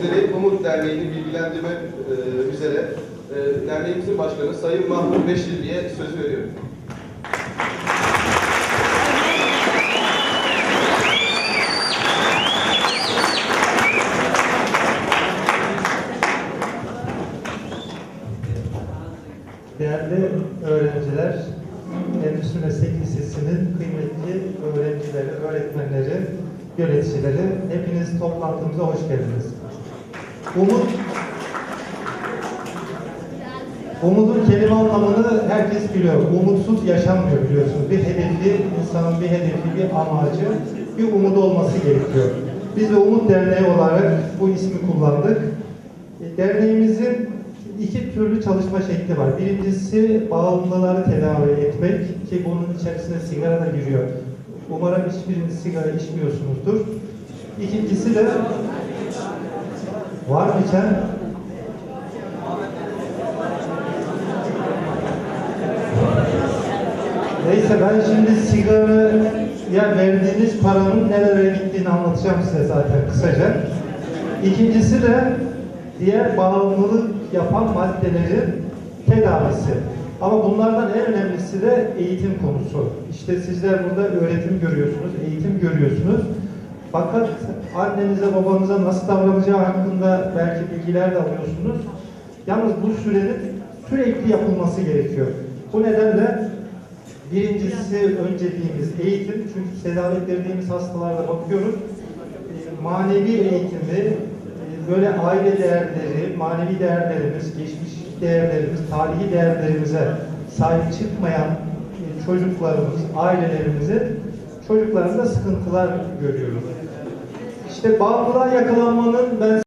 Sizleri Umut Derneği'ni bilgilendirme e, üzere e, derneğimizin başkanı Sayın Mahmut Beşirli'ye söz veriyorum. Değerli öğrenciler, Endüstri Meslek Lisesi'nin kıymetli öğrencileri, öğretmenleri, yöneticileri, hepiniz toplantımıza hoş geldiniz. Umut, Umut'un kelime anlamını herkes biliyor. Umutsuz yaşanmıyor biliyorsunuz. Bir hedefi, insanın bir hedefi, bir amacı, bir umudu olması gerekiyor. Biz de Umut Derneği olarak bu ismi kullandık. E, Derneğimizin iki türlü çalışma şekli var. Birincisi bağımlıları tedavi etmek ki bunun içerisine sigara da giriyor. Umarım hiçbiriniz sigara içmiyorsunuzdur. İkincisi de var mı içen? Neyse ben şimdi sigaraya verdiğiniz paranın nerelere gittiğini anlatacağım size zaten kısaca. İkincisi de diğer bağımlılık yapan maddelerin tedavisi. Ama bunlardan en önemlisi de eğitim konusu. İşte sizler burada öğretim görüyorsunuz, eğitim görüyorsunuz. Fakat annenize babanıza nasıl davranacağı hakkında belki bilgiler de alıyorsunuz. Yalnız bu sürenin sürekli yapılması gerekiyor. Bu nedenle birincisi önceliğimiz eğitim. Çünkü tedavi ettirdiğimiz hastalarda bakıyoruz. e, Manevi eğitimi, e, böyle aile değerleri, manevi değerlerimiz, geçmiş değerlerimiz, tarihi değerlerimize sahip çıkmayan e, çocuklarımız, ailelerimizin çocuklarında sıkıntılar görüyoruz. İşte bağımlılığa yakalanmanın ben